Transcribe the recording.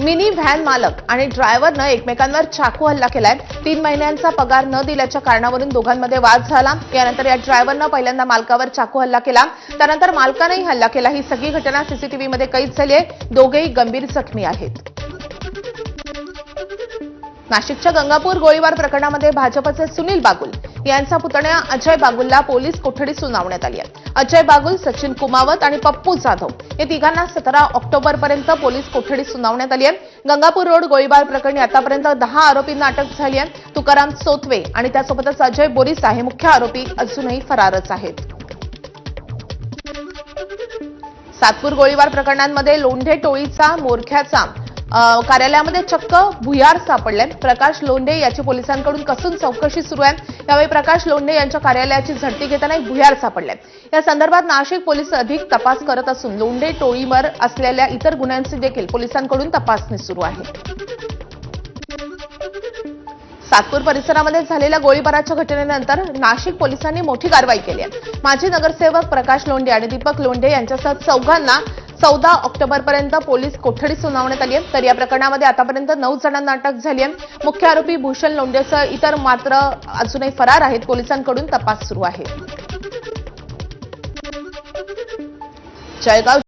Mini van मालक आणि ड्रायव्हरनं एकमेकांवर चाकू हल्ला केलाय. तीन महिन्यांचा पगार न दिल्याच्या कारणावरून दोघांमध्ये वाद झाला. यानंतर या ड्रायव्हरनं पहिल्यांदा मालकावर चाकू हल्ला केला. त्यानंतर मालकानंही हल्ला केला. ही सगळी घटना सीसीटीव्हीमध्ये कैद झाली आहे. दोघेही गंभीर जखमी आहेत. नाशिकच्या गंगापूर गोळीबार प्रकरणामध्ये भाजपचे सुनील बागुल यांचा पुतण्या अजय बागुलला पोलीस कोठडी सुनावण्यात आली आहे. अजय बागुल सचिन कुमावत आणि पप्पू जाधव. या तिघांना सतरा ऑक्टोबरपर्यंत पोलीस कोठडी सुनावण्यात आली आहे. गंगापूर रोड गोळीबार प्रकरणी आतापर्यंत दहा आरोपींना अटक झाली आहे तुकाराम सोतवे आणि त्यासोबतच अजय बोरिसा हे मुख्य आरोपी अजूनही फरारच आहेत. सातपूर गोळीबार प्रकरणांमध्ये लोंढे टोळीचा मोरख्याचा कार्यालयामध्ये चक्क भुयार सापडले प्रकाश लोंढे याची पोलिसांकडून कसून चौकशी सुरू आहे. यावेळी प्रकाश लोंढे यांच्या कार्यालयाची झडती घेताना एक भुयार सापडले या संदर्भात नाशिक पोलीस अधिक तपास करत असून लोंढे टोळीवर असलेल्या इतर गुन्ह्यांची देखील पोलिसांकडून तपासणी सुरू आहे. सातपूर परिसरामध्ये झालेल्या गोळीबाराच्या घटनेनंतर नाशिक पोलिसांनी मोठी कारवाई केली आहे. माजी नगरसेवक प्रकाश लोंढे आणि दीपक लोंढे यांच्यासह चौघांना चौदा ऑक्टोबरपर्यंत पोलीस कोठडी सुनावण्यात आली आहे. तर या प्रकरणामध्ये आतापर्यंत नऊ जणांना अटक झाली आहे. मुख्य आरोपी भूषण लोंढेसह इतर मात्र अजूनही फरार आहेत. पोलिसांकडून तपास सुरू आहे. जळगाव